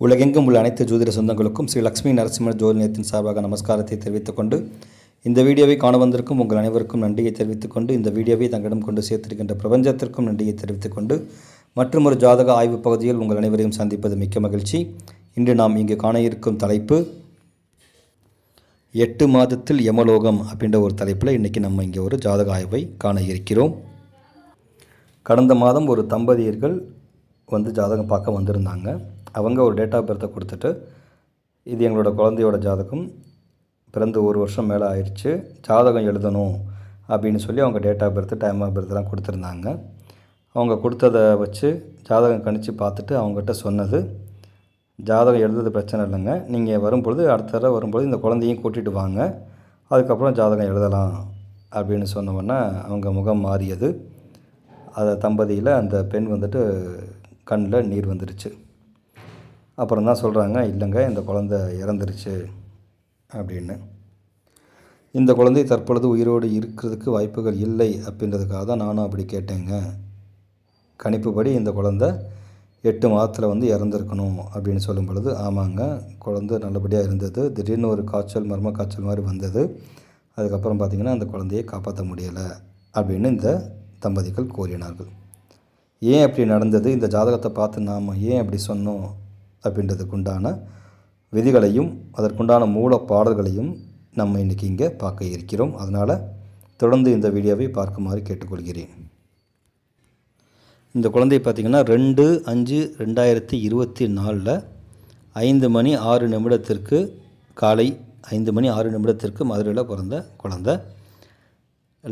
உலகெங்கும் உள்ள அனைத்து ஜோதிட சொந்தங்களுக்கும் ஸ்ரீ லக்ஷ்மி ஜோதி ஜோதிடத்தின் சார்பாக நமஸ்காரத்தை தெரிவித்துக் கொண்டு இந்த வீடியோவை காண வந்திருக்கும் உங்கள் அனைவருக்கும் நன்றியை தெரிவித்துக் கொண்டு இந்த வீடியோவை தங்களிடம் கொண்டு சேர்த்திருக்கின்ற பிரபஞ்சத்திற்கும் நன்றியை தெரிவித்துக் கொண்டு மற்றும் ஒரு ஜாதக ஆய்வு பகுதியில் உங்கள் அனைவரையும் சந்திப்பது மிக்க மகிழ்ச்சி. இன்று நாம் இங்கு காண இருக்கும் தலைப்பு எட்டு மாதத்தில் யமலோகம் அப்படின்ற ஒரு தலைப்பில் இன்றைக்கி நம்ம இங்கே ஒரு ஜாதக ஆய்வை காண இருக்கிறோம். கடந்த மாதம் ஒரு தம்பதியர்கள் வந்து ஜாதகம் பார்க்க வந்திருந்தாங்க. அவங்க ஒரு டேட் ஆஃப் பர்த்தை கொடுத்துட்டு இது எங்களோட குழந்தையோட ஜாதகம். பிறந்து ஒரு வருஷம் மேலே ஆயிடுச்சு. ஜாதகம் எழுதணும் அப்படின்னு சொல்லி அவங்க date of birth time of பர்த்லாம் கொடுத்துருந்தாங்க. அவங்க கொடுத்ததை வச்சு ஜாதகம் கணித்து பார்த்துட்டு அவங்ககிட்ட சொன்னது ஜாதகம் எழுதுறது பிரச்சனை இல்லைங்க. நீங்கள் வரும்பொழுது அடுத்த தடவை வரும்பொழுது இந்த குழந்தையும் கூட்டிகிட்டு வாங்க. அதுக்கப்புறம் ஜாதகம் எழுதலாம். அப்படின்னு சொன்னோன்னா அவங்க முகம் மாறியது. அதை தம்பதியில் அந்த பெண் வந்துட்டு கண்ணில் நீர் வந்துடுச்சு அப்புறம் தான் சொல்கிறாங்க இல்லைங்க இந்த குழந்த இறந்துருச்சு அப்படின்னு. இந்த குழந்தை தற்பொழுது உயிரோடு இருக்கிறதுக்கு வாய்ப்புகள் இல்லை அப்படின்றதுக்காக தான் நானும் அப்படி கேட்டேங்க. கணிப்புப்படி இந்த குழந்த எட்டு மாதத்தில் வந்து இறந்துருக்கணும் அப்படின்னு சொல்லும் பொழுது ஆமாங்க குழந்த நல்லபடியாக இருந்தது. திடீர்னு ஒரு காய்ச்சல் மர்ம காய்ச்சல் மாதிரி வந்தது. அதுக்கப்புறம் பார்த்திங்கன்னா அந்த குழந்தையை காப்பாற்ற முடியலை அப்படின்னு இந்த தம்பதிகள் கூறினார்கள். ஏன் அப்படி நடந்தது? இந்த ஜாதகத்தை பார்த்து நாம் ஏன் அப்படி சொன்னோம்? அப்படின்றதுக்குண்டான விதிகளையும் அதற்குண்டான மூல பாடல்களையும் நம்ம இன்றைக்கி இங்கே பார்க்க இருக்கிறோம். அதனால் தொடர்ந்து இந்த வீடியோவை பார்க்குமாறு கேட்டுக்கொள்கிறேன். இந்த குழந்தை பார்த்திங்கன்னா ரெண்டு அஞ்சு ரெண்டாயிரத்தி இருபத்தி நாலில் ஐந்து மணி ஆறு நிமிடத்திற்கு காலை ஐந்து மணி ஆறு நிமிடத்திற்கு மதுரையில் பிறந்த குழந்த.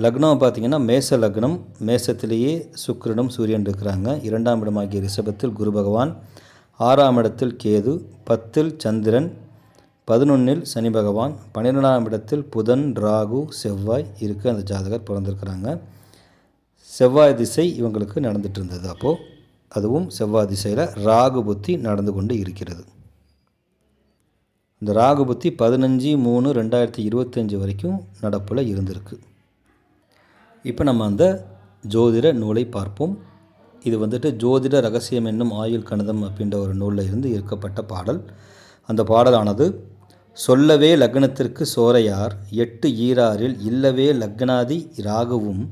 லக்னம் பார்த்திங்கன்னா மேச லக்னம். மேசத்திலேயே சுக்கிரனும் சூரியன் இருக்கிறாங்க. இரண்டாம் இடமாகிய ரிஷபத்தில் குரு பகவான் ஆறாம் இடத்தில் கேது பத்தில் சந்திரன் பதினொன்றில் சனி பகவான் பன்னிரெண்டாம் இடத்தில் புதன் ராகு செவ்வாய் இருக்க. அந்த ஜாதகர் பிறந்திருக்கிறாங்க. செவ்வாய் திசை இவங்களுக்கு நடந்துட்டு இருந்தது. அப்போது அதுவும் செவ்வாய் திசையில் ராகு புத்தி நடந்து கொண்டு இருக்கிறது. இந்த ராகு புத்தி பதினஞ்சு மூணு ரெண்டாயிரத்தி இருபத்தஞ்சி வரைக்கும் நடப்பில் இருந்திருக்கு. இப்போ நம்ம அந்த ஜோதிட நூலை பார்ப்போம். இது வந்துட்டு ஜோதிட ரகசியம் என்னும் ஆயுள் கணிதம் அப்படின்ற ஒரு நூலில் இருந்து இருக்கப்பட்ட பாடல். அந்த பாடலானது சொல்லவே லக்னத்திற்கு சோரையார் எட்டு ஈராறில் இல்லவே லக்னாதி ராகுவும்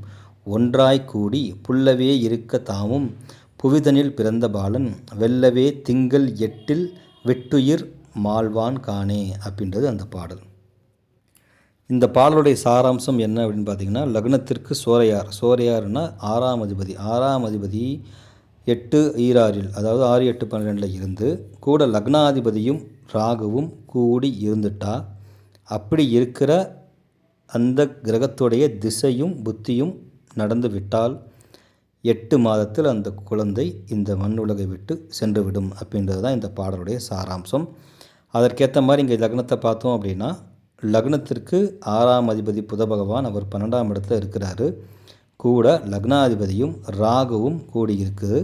ஒன்றாய் கூடி புல்லவே இருக்க தாமும் புவிதனில் பிறந்த பாலன் வெல்லவே திங்கள் எட்டில் வெட்டுயிர் மால்வான் காணே அப்படின்றது அந்த பாடல். இந்த பாடலுடைய சாராம்சம் என்ன அப்படின்னு பார்த்தீங்கன்னா லக்னத்திற்கு சோரையார். சோரையார்னா ஆறாம் அதிபதி. ஆறாம் அதிபதி எட்டு ஈராறில் அதாவது ஆறு எட்டு பன்னிரெண்டில் இருந்து கூட லக்னாதிபதியும் ராகுவும் கூடி இருந்துட்டா அப்படி இருக்கிற அந்த கிரகத்துடைய திசையும் புத்தியும் நடந்து விட்டால் எட்டு மாதத்தில் அந்த குழந்தை இந்த மண்ணுலகை விட்டு சென்றுவிடும் அப்படின்றது தான் இந்த பாடலுடைய சாராம்சம். அதற்கேற்ற மாதிரி இங்கே லக்னத்தை பார்த்தோம் அப்படின்னா லக்னத்திற்கு ஆறாம் அதிபதி புத பகவான் அவர் பன்னெண்டாம் இடத்துல இருக்கிறாரு. கூட லக்னாதிபதியும் ராகுவும் கூடி இருக்குது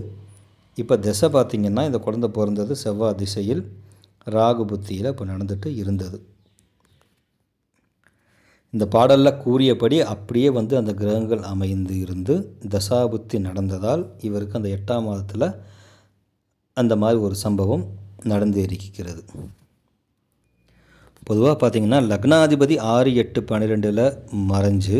இப்போ திசை பார்த்திங்கன்னா இந்த குழந்தை பிறந்தது செவ்வாய் திசையில் ராகு புத்தியில் இப்போ நடந்துட்டு இருந்தது. இந்த பாடலில் கூறியபடி அப்படியே வந்து அந்த கிரகங்கள் அமைந்து இருந்து தசாபுத்தி நடந்ததால் இவருக்கு அந்த எட்டாம் மாதத்தில் அந்த மாதிரி ஒரு சம்பவம் நடந்து இருக்கிறது பொதுவாக பார்த்திங்கன்னா லக்னாதிபதி ஆறு எட்டு பன்னிரெண்டில் மறைஞ்சு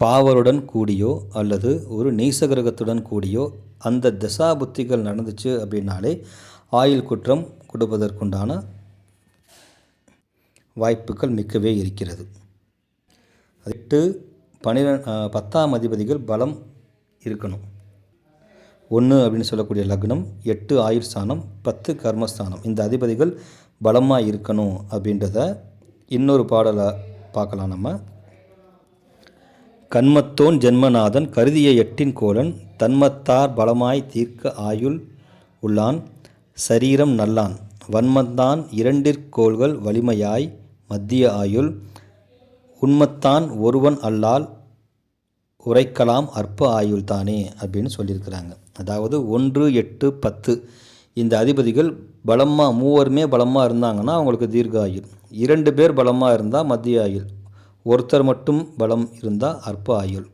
பாவருடன் கூடியோ அல்லது ஒரு நீச கிரகத்துடன் கூடியோ அந்த தசாபுத்திகள் நடந்துச்சு அப்படின்னாலே ஆயுள் குற்றம் கொடுப்பதற்குண்டான வாய்ப்புகள் மிக்கவே இருக்கிறது. எட்டு பன்னிரெண்டு பத்தாம் அதிபதிகள் பலம் இருக்கணும். ஒன்று அப்படின்னு சொல்லக்கூடிய லக்னம் எட்டு ஆயுள் ஸ்தானம் பத்து கர்மஸ்தானம். இந்த அதிபதிகள் பலமாக இருக்கணும் அப்படின்றத இன்னொரு பாடலை பார்க்கலாம் நம்ம. கண்மத்தோன் ஜென்மநாதன் கருதிய எட்டின் கோலன் தன்மத்தார் பலமாய் தீர்க்க ஆயுள் உள்ளான் சரீரம் நல்லான். வன்மத்தான் இரண்டிற்கோள்கள் வலிமையாய் மத்திய ஆயுள். உண்மத்தான் ஒருவன் அல்லால் உரைக்கலாம் அற்ப ஆயுள் தானே அப்படின்னு சொல்லியிருக்கிறாங்க. அதாவது ஒன்று எட்டு பத்து இந்த அதிபதிகள் பலமாக மூவருமே பலமாக இருந்தாங்கன்னா அவங்களுக்கு தீர்க்க ஆயுள் இரண்டு பேர் பலமாக இருந்தால் மத்திய ஆயுள் ஒருத்தர் மட்டும் பலம் இருந்தால் அற்ப ஆயுள்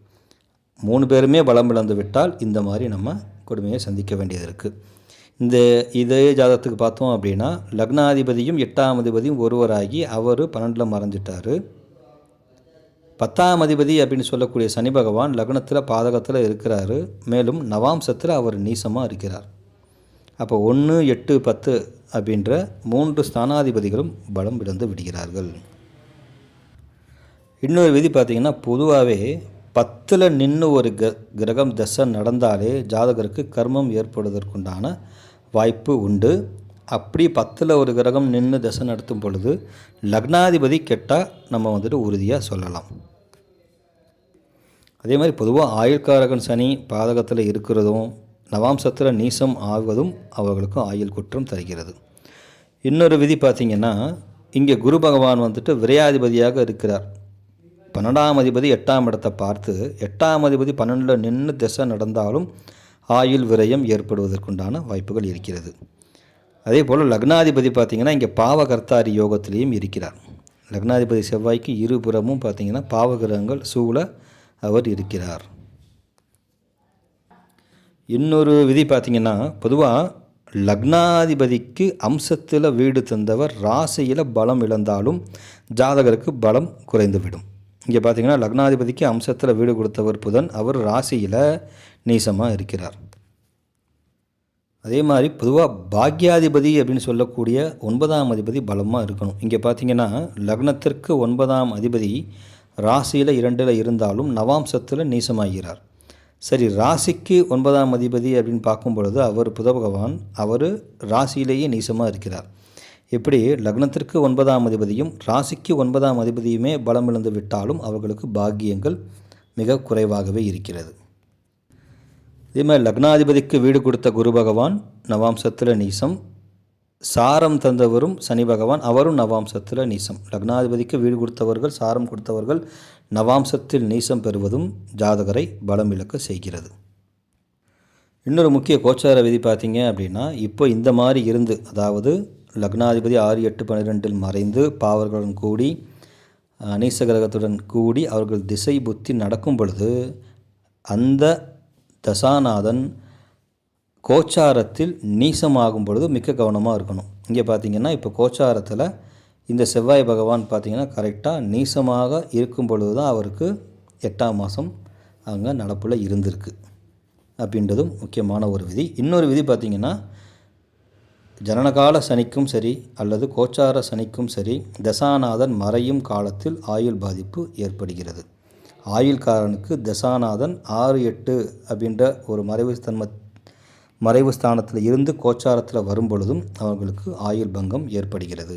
மூணு பேருமே பலம் இழந்து விட்டால் இந்த மாதிரி நம்ம கொடுமையை சந்திக்க வேண்டியது இருக்குது இந்த இதே ஜாதகத்துக்கு பார்த்தோம் அப்படின்னா லக்னாதிபதியும் எட்டாம் அதிபதியும் ஒருவராகி அவர் பன்னெண்டில் மறைஞ்சிட்டார். பத்தாம் அதிபதி அப்படின்னு சொல்லக்கூடிய சனி பகவான் லக்னத்தில் பாதகத்தில் இருக்கிறாரு. மேலும் நவாம்சத்தில் அவர் நீசமாக இருக்கிறார். அப்போ ஒன்று எட்டு பத்து அப்படின்ற மூன்று ஸ்தானாதிபதிகளும் பலம் இழந்து விடுகிறார்கள். இன்னொரு விதி பார்த்திங்கன்னா பொதுவாகவே பத்தில் நின்று ஒரு க கிரகம் தசை நடந்தாலே ஜாதகருக்கு கர்மம் ஏற்படுவதற்குண்டான வாய்ப்பு உண்டு. அப்படி பத்தில் ஒரு கிரகம் நின்று தசை நடத்தும் பொழுது லக்னாதிபதி கெட்டால் நம்ம வந்துட்டு உறுதியாக சொல்லலாம். அதே மாதிரி பொதுவாக ஆயுள்காரகன் சனி பாதகத்தில் இருக்கிறதும் நவாம்சத்தில் நீசம் ஆவதும் அவர்களுக்கும் ஆயுள் குற்றம் தருகிறது. இன்னொரு விதி பார்த்திங்கன்னா இங்கே குரு பகவான் வந்துட்டு விரையாதிபதியாக இருக்கிறார். பன்னெண்டாம் அதிபதி எட்டாம் இடத்தை பார்த்து எட்டாம் அதிபதி பன்னெண்டில் நின்று திசை நடந்தாலும் ஆயுள் விரயம் ஏற்படுவதற்குண்டான வாய்ப்புகள் இருக்கிறது. அதே போல் லக்னாதிபதி பார்த்திங்கன்னா இங்கே பாவகர்த்தாரி யோகத்திலையும் இருக்கிறார். லக்னாதிபதி செவ்வாய்க்கு இருபுறமும் பார்த்திங்கன்னா பாவகிரகங்கள் சூழ அவர் இருக்கிறார். இன்னொரு விதி பார்த்திங்கன்னா பொதுவாக லக்னாதிபதிக்கு அம்சத்தில் வீடு தந்தவர் ராசியில் பலம் இழந்தாலும் ஜாதகருக்கு பலம் குறைந்துவிடும் இங்கே பார்த்தீங்கன்னா லக்னாதிபதிக்கு அம்சத்தில் வீடு கொடுத்தவர் புதன் அவர் ராசியில் நீசமாக இருக்கிறார். அதே மாதிரி பொதுவாக பாக்யாதிபதி அப்படின்னு சொல்லக்கூடிய ஒன்பதாம் அதிபதி பலமாக இருக்கணும். இங்கே பார்த்தீங்கன்னா லக்னத்திற்கு ஒன்பதாம் அதிபதி ராசியில் இரண்டில் இருந்தாலும் நவாம்சத்தில் நீசமாகிறார். சரி ராசிக்கு ஒன்பதாம் அதிபதி அப்படின்னு பார்க்கும் பொழுது அவர் புத பகவான் அவர் ராசியிலேயே நீசமாக இருக்கிறார். இப்படி லக்னத்திற்கு ஒன்பதாம் அதிபதியும் ராசிக்கு ஒன்பதாம் அதிபதியுமே பலம் இழந்து விட்டாலும் அவர்களுக்கு பாக்கியங்கள் மிக குறைவாகவே இருக்கிறது. இதே மாதிரி லக்னாதிபதிக்கு வீடு கொடுத்த குரு பகவான் நவாம்சத்தில் நீசம். சாரம் தந்தவரும் சனி பகவான் அவரும் நவாம்சத்தில் நீசம். லக்னாதிபதிக்கு வீடு கொடுத்தவர்கள் சாரம் கொடுத்தவர்கள் நவாம்சத்தில் நீசம் பெறுவதும் ஜாதகரை பலம் இழக்க செய்கிறது. இன்னொரு முக்கிய கோச்சார விதி பார்த்தீங்க அப்படின்னா இப்போ இந்த மாதிரி இருந்து அதாவது லக்னாதிபதி ஆறு எட்டு பன்னிரெண்டில் மறைந்து பாவர்களுடன் கூடி நீச கிரகத்துடன் கூடி அவர்கள் திசை புத்தி நடக்கும் பொழுது அந்த தசாநாதன் கோச்சாரத்தில் நீசமாகும் பொழுது மிக்க கவனமாக இருக்கணும். இங்கே பார்த்தீங்கன்னா இப்போ கோச்சாரத்தில் இந்த செவ்வாய் பகவான் பார்த்திங்கன்னா கரெக்டாக நீசமாக இருக்கும் பொழுது தான் அவருக்கு எட்டாம் மாதம் அங்கே நடப்பில் இருந்திருக்கு. அப்படின்றதும் முக்கியமான ஒரு விதி. இன்னொரு விதி பார்த்திங்கன்னா ஜனனகால சனிக்கும் சரி அல்லது கோச்சார சனிக்கும் சரி தசாநாதன் மறையும் காலத்தில் ஆயுள் பாதிப்பு ஏற்படுகிறது. ஆயுள்காரனுக்கு தசாநாதன் ஆறு எட்டு அப்படின்ற ஒரு மறைவு தன்ம மறைவு ஸ்தானத்தில் இருந்து கோச்சாரத்தில் வரும் பொழுதும் அவர்களுக்கு ஆயுள் பங்கம் ஏற்படுகிறது.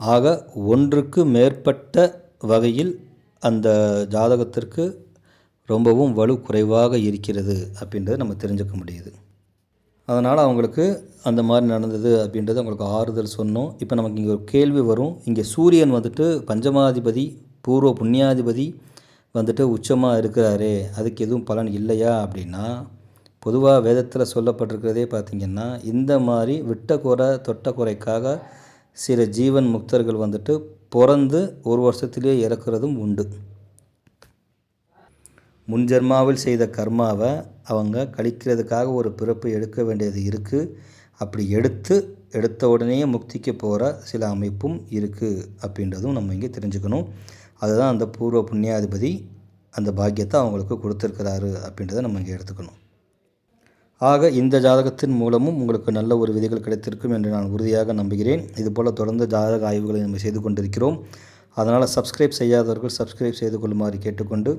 ஆக ஒன்றுக்கு மேற்பட்ட வகையில் அந்த ஜாதகத்திற்கு ரொம்பவும் வலு குறைவாக இருக்கிறது அப்படின்றத நம்ம தெரிஞ்சுக்க முடியுது. அதனால் அவங்களுக்கு அந்த மாதிரி நடந்தது அப்படின்றது அவங்களுக்கு ஆறுதல் சொன்னோம். இப்போ நமக்கு இங்கே ஒரு கேள்வி வரும். இங்கே சூரியன் வந்துட்டு பஞ்சமாதிபதி பூர்வ புண்ணியாதிபதி வந்துட்டு உச்சமாக இருக்கிறாரே அதுக்கு எதுவும் பலன் இல்லையா அப்படின்னா பொதுவாக வேதத்தில் சொல்லப்பட்டிருக்கிறதே பார்த்திங்கன்னா இந்த மாதிரி விட்ட குறை தொட்ட குறைக்காக சில ஜீவன் முக்தர்கள் வந்துட்டு பிறந்து ஒரு வருஷத்திலே இறக்குறதும் உண்டு. முன்ஜென்மாவில் செய்த கர்மாவை அவங்க கழிக்கிறதுக்காக ஒரு பிறப்பு எடுக்க வேண்டியது இருக்குது அப்படி எடுத்து எடுத்த உடனே முக்திக்கு போகிற சில அமைப்பும் இருக்குது அப்படின்றதும் நம்ம இங்கே தெரிஞ்சுக்கணும். அதுதான் அந்த பூர்வ புண்ணியாதிபதி அந்த பாக்கியத்தை அவங்களுக்கு கொடுத்துருக்கிறாரு அப்படின்றத நம்ம இங்கே எடுத்துக்கணும். ஆக இந்த ஜாதகத்தின் மூலமும் உங்களுக்கு நல்ல ஒரு விதிகள் கிடைத்திருக்கும் என்று நான் உறுதியாக நம்புகிறேன். இதுபோல் தொடர்ந்து ஜாதக ஆய்வுகளை நம்ம செய்து கொண்டிருக்கிறோம். அதனால் சப்ஸ்கிரைப் செய்யாதவர்கள் சப்ஸ்கிரைப் செய்து கொள்ளுமாறு கேட்டுக்கொண்டு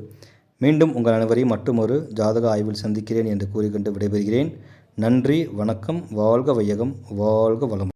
மீண்டும் உங்கள் அனைவரையும் மட்டுமொரு ஜாதக ஆய்வில் சந்திக்கிறேன் என்று கூறிக்கொண்டு விடைபெறுகிறேன். நன்றி வணக்கம் வாழ்க வையகம் வாழ்க வளம்